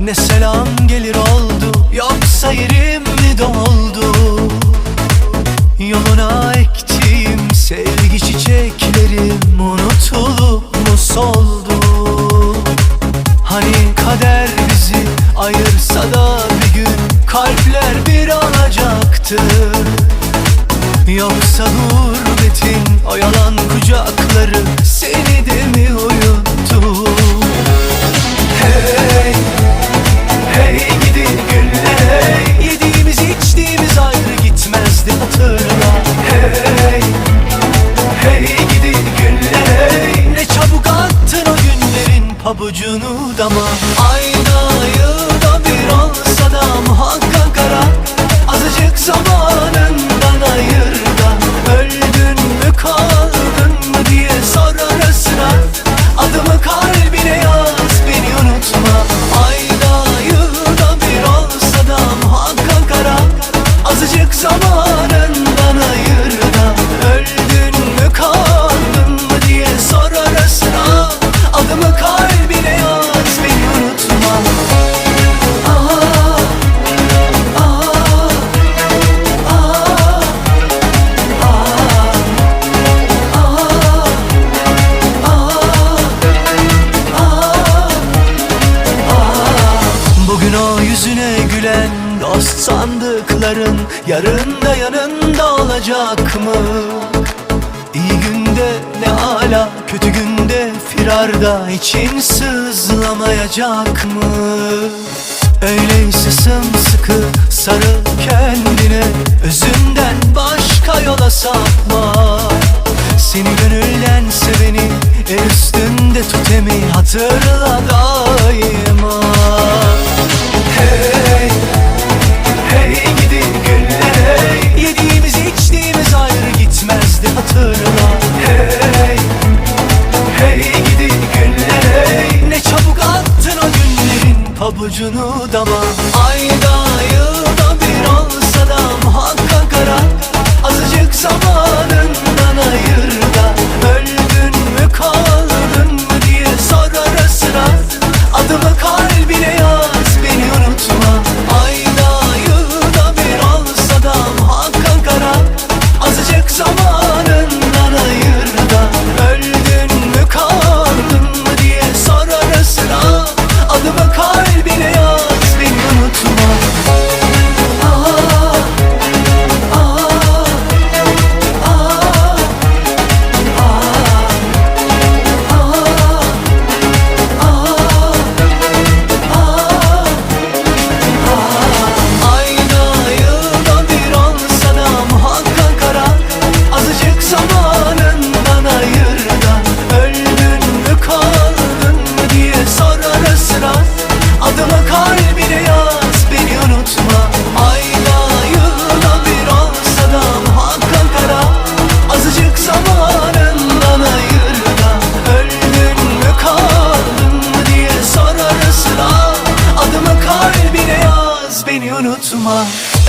Ne selam gelir oldu Yoksa yerim mi doldu? Yoluna ektiğim sevgi çiçeklerim Unutulup mu soldu? Hani kader bizi ayırsa da bir gün Kalpler bir alacaktı Yoksa gurbetin oyalan pabucunu dama Ayda yılda bir olsa da muhakkak ara. Azıcık zaman Dost sandıkların yarın da yanında olacak mı? İyi günde ne ala, kötü günde firarda için sızlamayacak mı? Öyleyse sımsıkı sarıl kendine Özünden başka yola sapma Seni gönülden seveni el üstünde tut emi Hatırla daima ucunu dama. Ayda yılda bir olsa da muhakkak ara Azıcık zamanından ayır. unutma.